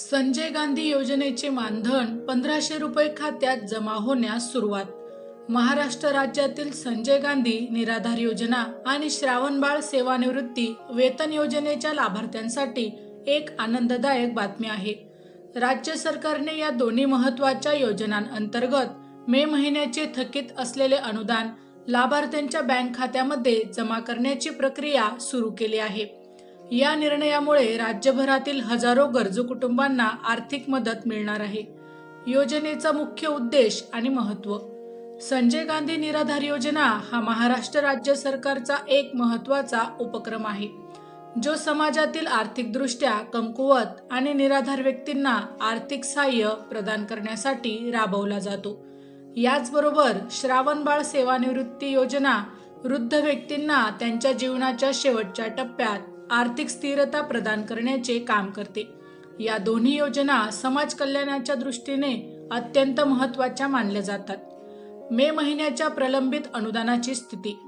संजय गांधी योजनेचे मानधन पंधराशे रुपये खात्यात जमा होण्यास सुरुवात. महाराष्ट्र राज्यातील संजय गांधी निराधार योजना आणि श्रावणबाळ सेवानिवृत्ती वेतन योजनेच्या लाभार्थ्यांसाठी एक आनंददायक बातमी आहे. राज्य सरकारने या दोन्ही महत्त्वाच्या योजनांअंतर्गत मे महिन्याचे थकीत असलेले अनुदान लाभार्थ्यांच्या बँक खात्यामध्ये जमा करण्याची प्रक्रिया सुरू केली आहे. या निर्णयामुळे राज्यभरातील हजारो गरजू कुटुंबांना आर्थिक मदत मिळणार आहे. योजनेचा मुख्य उद्देश आणि महत्त्व. संजय गांधी निराधार योजना हा महाराष्ट्र राज्य सरकारचा एक महत्त्वाचा उपक्रम आहे. जो समाजातील आर्थिकदृष्ट्या कमकुवत आणि निराधार व्यक्तींना आर्थिक सहाय्य प्रदान करण्यासाठी राबवला जातो. याचबरोबर श्रावणबाळ सेवानिवृत्ती योजना वृद्ध व्यक्तींना त्यांच्या जीवनाच्या शेवटच्या टप्प्यात आर्थिक स्थिरता प्रदान करण्याचे काम करते. या दोन्ही योजना समाज कल्याणाच्या दृष्टीने अत्यंत महत्त्वाच्या मानल्या जातात. मे महिन्याच्या प्रलंबित अनुदानाची स्थिती.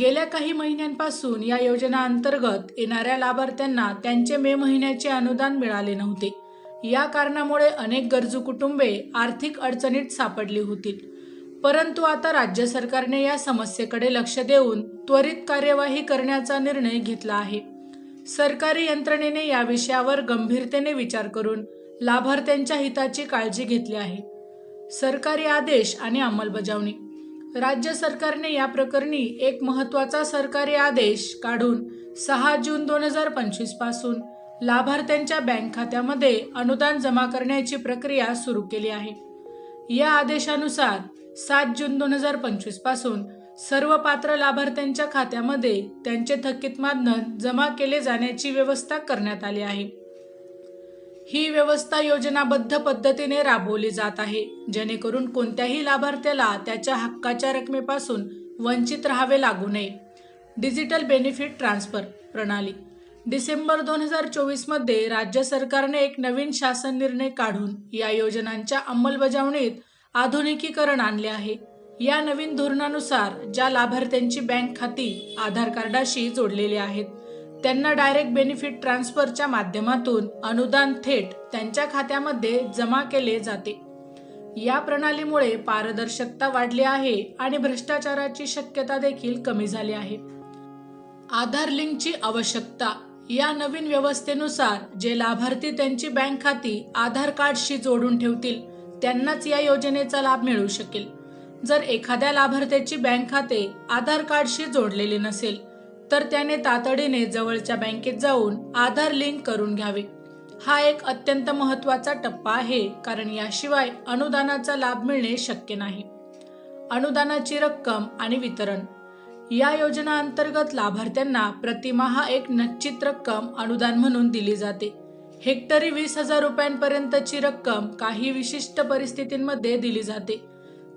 गेल्या काही महिन्यांपासून या योजना अंतर्गत येणाऱ्या लाभार्थ्यांना त्यांचे मे महिन्याचे अनुदान मिळाले नव्हते. या कारणामुळे अनेक गरजू कुटुंबे आर्थिक अडचणीत सापडली होतील परंतु आता राज्य सरकारने या समस्येकडे लक्ष देऊन त्वरित कार्यवाही करण्याचा निर्णय घेतला आहे. सरकारी यंत्रणेने या विषयावर गंभीरतेने विचार करून लाभार्थ्यांच्या हिताची काळजी घेतली आहे. सरकारी आदेश आणि अंमलबजावणी. राज्य सरकारने या प्रकरणी एक महत्त्वाचा सरकारी आदेश काढून सहा जून दोन हजार पंचवीसपासून लाभार्थ्यांच्या बँक खात्यामध्ये अनुदान जमा करण्याची प्रक्रिया सुरू केली आहे. या आदेशानुसार सात जून दोन हजार पंचवीसपासून सर्व पात्र लाभार्थ्यांच्या खात्यामध्ये त्यांचे थकीत मानधन जमा केले जाण्याची व्यवस्था करण्यात आली आहे. ही व्यवस्था योजनाबद्ध पद्धतीने राबवली जात आहे जेणेकरून कोणत्याही लाभार्थ्याला त्याच्या हक्काच्या रकमेपासून वंचित राहावे लागू नये. डिजिटल बेनिफिट ट्रान्सफर प्रणाली. डिसेंबर दोन हजार चोवीसमध्ये राज्य सरकारने एक नवीन शासन निर्णय काढून या योजनांच्या अंमलबजावणीत आधुनिकीकरण आणले आहे. या नवीन धोरणानुसार ज्या लाभार्थ्यांची बँक खाती आधार कार्डाशी जोडलेली आहेत त्यांना डायरेक्ट बेनिफिट ट्रान्सफरच्या माध्यमातून अनुदान थेट त्यांच्या खात्यामध्ये जमा केले जाते. या प्रणालीमुळे पारदर्शकता वाढली आहे आणि भ्रष्टाचाराची शक्यता देखील कमी झाली आहे. आधार लिंकची आवश्यकता या नवीन व्यवस्थेनुसार जे लाभार्थी त्यांची बँक खाती आधार कार्डशी जोडून ठेवतील त्यांनाच या योजनेचा लाभ मिळू शकेल. जर एखाद्या लाभार्थ्याची बँक खाते आधार कार्डशी जोडलेले नसेल तर त्याने तातडीने जवळच्या बँकेत जाऊन आधार लिंक करून घ्यावे. हा एक अत्यंत महत्त्वाचा टप्पा आहे कारण याशिवाय अनुदानाचा लाभ मिळणे शक्य नाही. अनुदानाची रक्कम आणि वितरण. या योजना अंतर्गत लाभार्थ्यांना प्रतिमाहा एक निश्चित रक्कम अनुदान म्हणून दिली जाते. हेक्टरी वीस हजार रुपयांपर्यंतची रक्कम काही विशिष्ट परिस्थितींमध्ये दिली जाते.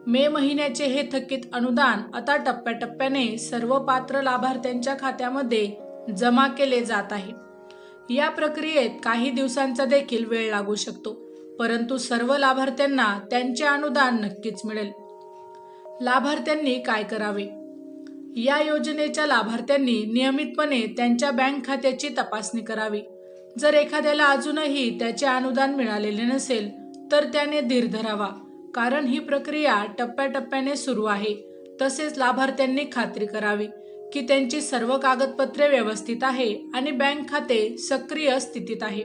मे महिन्याचे हे थकीत अनुदान आता टप्प्याटप्प्याने सर्व पात्र लाभार्थ्यांच्या खात्यामध्ये जमा केले जात आहे. या प्रक्रियेत काही दिवसांचा देखील वेळ लागू शकतो परंतु सर्व लाभार्थ्यांना त्यांचे अनुदान नक्कीच मिळेल. लाभार्थ्यांनी काय करावे? या योजनेच्या लाभार्थ्यांनी नियमितपणे त्यांच्या बँक खात्याची तपासणी करावी. जर एखाद्याला अजूनही त्याचे अनुदान मिळालेले नसेल तर त्याने धीर धरावा. कारण ही प्रक्रिया टप्प्याटप्प्याने सुरू आहे. तसेच लाभार्थ्यांनी खात्री करावी की त्यांची सर्व कागदपत्रे व्यवस्थित आहे आणि बँक खाते सक्रिय स्थितीत आहे.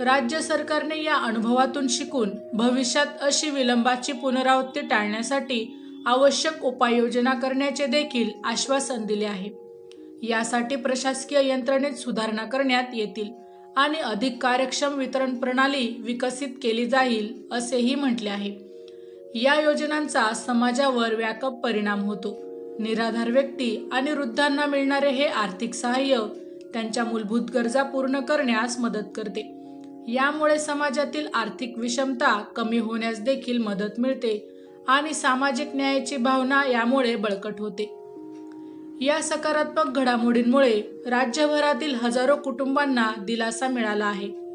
राज्य सरकारने या अनुभवातून शिकून भविष्यात अशी विलंबाची पुनरावृत्ती टाळण्यासाठी आवश्यक उपाययोजना करण्याचे देखील आश्वासन दिले आहे. यासाठी प्रशासकीय यंत्रणेत सुधारणा करण्यात येतील आणि अधिक कार्यक्षम वितरण प्रणाली विकसित केली जाईल असेही म्हटले आहे. या योजनांचा समाजावर व्यापक परिणाम होतो. निराधार व्यक्ती आणि वृद्धांना मिळणारे हे आर्थिक सहाय्य त्यांच्या मूलभूत गरजा पूर्ण करण्यास मदत करते. यामुळे समाजातील आर्थिक विषमता कमी होण्यास देखील मदत मिळते आणि सामाजिक न्यायाची भावना यामुळे बळकट होते. या सकारात्मक घडामोडींमुळे राज्यभरातील हजारो कुटुंबांना दिलासा मिळाला आहे.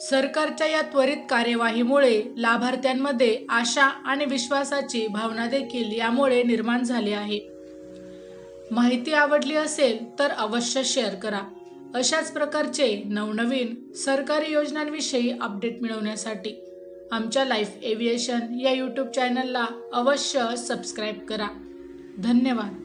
सरकारच्या या त्वरित कार्यवाहीमुळे लाभार्थ्यांमध्ये आशा आणि विश्वासाची भावना देखील यामुळे निर्माण झाली आहे. माहिती आवडली असेल तर अवश्य शेअर करा. अशाच प्रकारचे नवनवीन सरकारी योजनांविषयी अपडेट मिळवण्यासाठी आमच्या लाईफ एव्हिएशन या यूट्यूब चॅनलला अवश्य सबस्क्राईब करा. धन्यवाद.